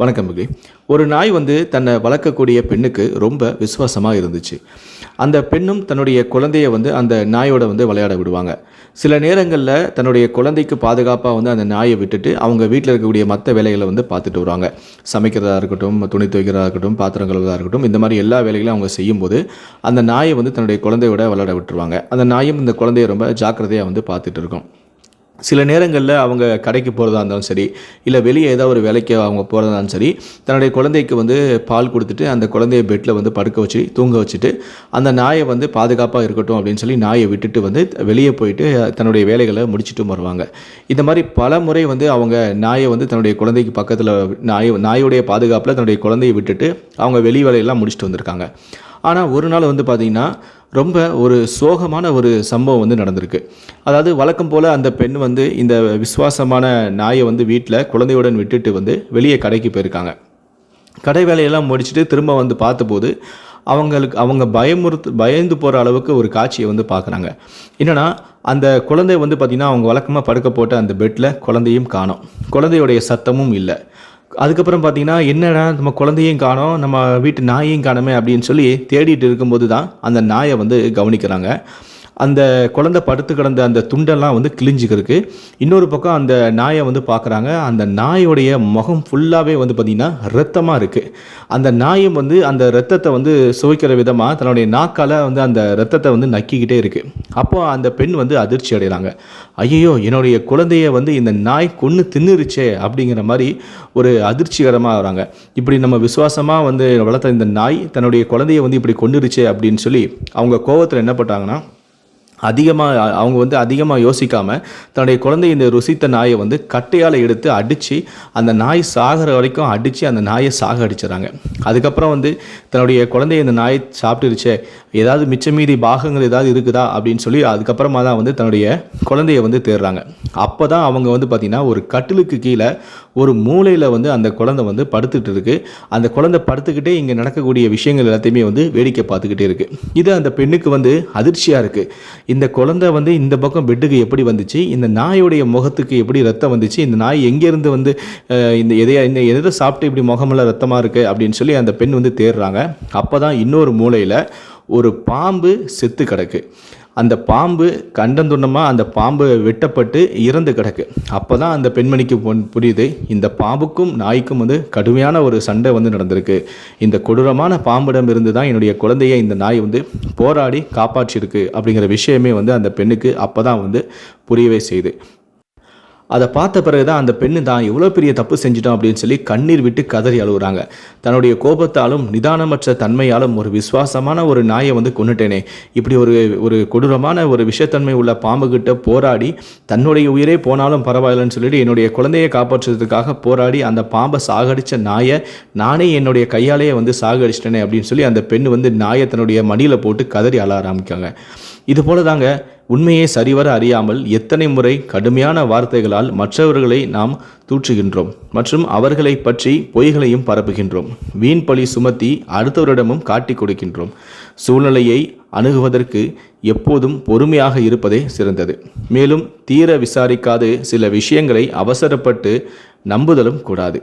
வணக்கம் மிகி. ஒரு நாய் வந்து தன்னை வளர்க்கக்கூடிய பெண்ணுக்கு ரொம்ப விசுவாசமாக இருந்துச்சு. அந்த பெண்ணும் தன்னுடைய குழந்தைய வந்து அந்த நாயோட வந்து விளையாட விடுவாங்க. சில நேரங்களில் தன்னுடைய குழந்தைக்கு பாதுகாப்பாக வந்து அந்த நாயை விட்டுட்டு அவங்க வீட்டில் இருக்கக்கூடிய மற்ற வேலைகளை வந்து பார்த்துட்டு வருவாங்க. சமைக்கிறதா இருக்கட்டும் துணி துவைக்கிறதா இருக்கட்டும் பாத்திரம் கழுவதாக இருக்கட்டும் இந்த மாதிரி எல்லா வேலைகளையும் அவங்க செய்யும்போது அந்த நாயை வந்து தன்னுடைய குழந்தையோட விளையாட விட்டுருவாங்க. அந்த நாயும் இந்த குழந்தைய ரொம்ப ஜாக்கிரதையாக வந்து பார்த்துட்டு இருக்கும். சில நேரங்களில் அவங்க கடைக்கு போகிறதா இருந்தாலும் சரி இல்லை வெளியே ஏதாவது ஒரு வேலைக்கு அவங்க போகிறதா இருந்தாலும் சரி தன்னுடைய குழந்தைக்கு வந்து பால் கொடுத்துட்டு அந்த குழந்தைய பெட்டில் வந்து படுக்க வச்சு தூங்க வச்சுட்டு அந்த நாயை வந்து பாதுகாப்பாக இருக்கட்டும் அப்படின்னு சொல்லி நாயை விட்டுட்டு வந்து வெளியே போயிட்டு தன்னுடைய வேலைகளை முடிச்சுட்டும் வருவாங்க. இந்த மாதிரி பல முறை வந்து அவங்க நாயை வந்து தன்னுடைய குழந்தைக்கு பக்கத்தில் நாய் நாயுடைய பாதுகாப்பில் தன்னுடைய குழந்தையை விட்டுட்டு அவங்க வெளி வேலையெல்லாம் முடிச்சுட்டு வந்திருக்காங்க. ஆனால் ஒரு நாள் வந்து பார்த்திங்கன்னா ரொம்ப ஒரு சோகமான ஒரு சம்பவம் வந்து நடந்திருக்கு. அதாவது வழக்கம் போல் அந்த பெண் வந்து இந்த விசுவாசமான நாயை வந்து வீட்டில் குழந்தையுடன் விட்டுட்டு வந்து வெளியே கடைக்கு போயிருக்காங்க. கடை வேலையெல்லாம் முடிச்சுட்டு திரும்ப வந்து பார்த்தபோது அவங்களுக்கு அவங்க பயமுறுத்து பயந்து போகிற அளவுக்கு ஒரு காட்சியை வந்து பார்க்குறாங்க என்னென்னா அந்த குழந்தை வந்து பார்த்திங்கன்னா அவங்க வழக்கமாக படுக்க போட்ட அந்த பெட்டில் குழந்தையும் காணும். குழந்தையுடைய சத்தமும் இல்லை. அதுக்கப்புறம் பார்த்தீங்கன்னா என்னடா நம்ம குழந்தையும் காணோம் நம்ம வீட்டு நாயையும் காணோமே அப்படின்னு சொல்லி தேடிட்டு இருக்கும்போது தான் அந்த நாயை வந்து கவனிக்கிறாங்க. அந்த குழந்தை படுத்து கிடந்த அந்த துண்டெல்லாம் வந்து கிழிஞ்சுக்கிறதுக்கு இன்னொரு பக்கம் அந்த நாயை வந்து பார்க்குறாங்க. அந்த நாயோடைய முகம் ஃபுல்லாகவே வந்து பார்த்திங்கன்னா ரத்தமாக இருக்குது அந்த நாயும் வந்து அந்த ரத்தத்தை வந்து சுவைக்கிற விதமாக தன்னுடைய நாக்கால் வந்து அந்த ரத்தத்தை வந்து நக்கிக்கிட்டே இருக்குது அப்போது அந்த பெண் வந்து அதிர்ச்சி அடைகிறாங்க. ஐயோ என்னுடைய குழந்தைய வந்து இந்த நாய் கொன்று தின்னுருச்சே அப்படிங்கிற மாதிரி ஒரு அதிர்ச்சிகரமாக வராங்க. இப்படி நம்ம விசுவாசமாக வந்து வளர்த்த இந்த நாய் தன்னுடைய குழந்தைய வந்து இப்படி கொண்டுருச்சே அப்படின்னு சொல்லி அவங்க கோவத்தில் என்ன பண்ணாங்கன்னா அதிகமாக அவங்க வந்து அதிகமாக யோசிக்காமல் தன்னுடைய குழந்தை இந்த ருசித்த நாயை வந்து கட்டையால் எடுத்து அடித்து அந்த நாய் சாகிற வரைக்கும் அடித்து அந்த நாயை சாக அடிச்சிடறாங்க அதுக்கப்புறம் வந்து தன்னுடைய குழந்தை இந்த நாயை சாப்பிட்டுருச்சே ஏதாவது மிச்ச மீதி பாகங்கள் ஏதாவது இருக்குதா அப்படின்னு சொல்லி அதுக்கப்புறமா தான் வந்து தன்னுடைய குழந்தைய வந்து தேடுறாங்க. அப்போ தான் அவங்க வந்து பார்த்திங்கன்னா ஒரு கட்டிலுக்கு கீழே ஒரு மூலையில் வந்து அந்த குழந்தை வந்து படுத்துக்கிட்டு இருக்குது அந்த குழந்தை படுத்துக்கிட்டே இங்கே நடக்கக்கூடிய விஷயங்கள் எல்லாத்தையுமே வந்து வேடிக்கை பார்த்துக்கிட்டே இருக்குது இது அந்த பெண்ணுக்கு வந்து அதிர்ச்சியாக இருக்குது இந்த குழந்தை வந்து இந்த பக்கம் பெட்டுக்கு எப்படி வந்துச்சு? இந்த நாயுடைய முகத்துக்கு எப்படி ரத்தம் வந்துச்சு? இந்த நாய் எங்கேருந்து வந்து இந்த எதையா இந்த எதை சாப்பிட்டு இப்படி முகமெல்லாம் ரத்தமாக இருக்குது அப்படின்னு சொல்லி அந்த பெண் வந்து தேடுறாங்க. அப்போ தான் இன்னொரு மூலையில் ஒரு பாம்பு செத்து கிடக்கு. அந்த பாம்பு கண்டந்துண்டமாக அந்த பாம்பு வெட்டப்பட்டு இறந்து கிடக்கு. அப்போ தான் அந்த பெண்மணிக்கு புரியுது. இந்த பாம்புக்கும் நாய்க்கும் வந்து கடுமையான ஒரு சண்டை வந்து நடந்திருக்கு. இந்த கொடூரமான பாம்பிடம் இருந்து தான் என்னுடைய குழந்தையை இந்த நாய் வந்து போராடி காப்பாற்றியிருக்கு அப்படிங்கிற விஷயமே வந்து அந்த பெண்ணுக்கு அப்போ தான் வந்து புரியவே செய்யுது அதை பார்த்த பிறகு தான் அந்த பெண்ணு தான் எவ்வளோ பெரிய தப்பு செஞ்சிட்டோம் அப்படின்னு சொல்லி கண்ணீர் விட்டு கதறி அழுகுறாங்க. தன்னுடைய கோபத்தாலும் நிதானமற்ற தன்மையாலும் ஒரு விசுவாசமான ஒரு நாயை வந்து கொண்டுட்டேனே இப்படி ஒரு ஒரு கொடூரமான ஒரு விஷத்தன்மை உள்ள பாம்புகிட்ட போராடி தன்னுடைய உயிரே போனாலும் பரவாயில்லைன்னு சொல்லிட்டு என்னுடைய குழந்தையை காப்பாற்றுறதுக்காக போராடி அந்த பாம்பை சாகடித்த நாயை நானே என்னுடைய கையாலேயே வந்து சாகடிச்சிட்டேனே அப்படின்னு சொல்லி அந்த பெண் வந்து நாயை தன்னுடைய மடியில் போட்டு கதறி அழ ஆரம்பிக்காங்க இது போல தாங்க உண்மையை சரிவர அறியாமல் எத்தனை முறை கடுமையான வார்த்தைகளால் மற்றவர்களை நாம் தூற்றுகின்றோம் மற்றும் அவர்களை பற்றி பொய்களையும் பரப்புகின்றோம். வீண் பழி சுமத்தி அடுத்தவரிடமும் காட்டிக் கொடுக்கின்றோம். சூழ்நிலையை அணுகுவதற்கு எப்போதும் பொறுமையாக இருப்பதே சிறந்தது. மேலும் தீர விசாரிக்காது சில விஷயங்களை அவசரப்பட்டு நம்புதலும் கூடாது.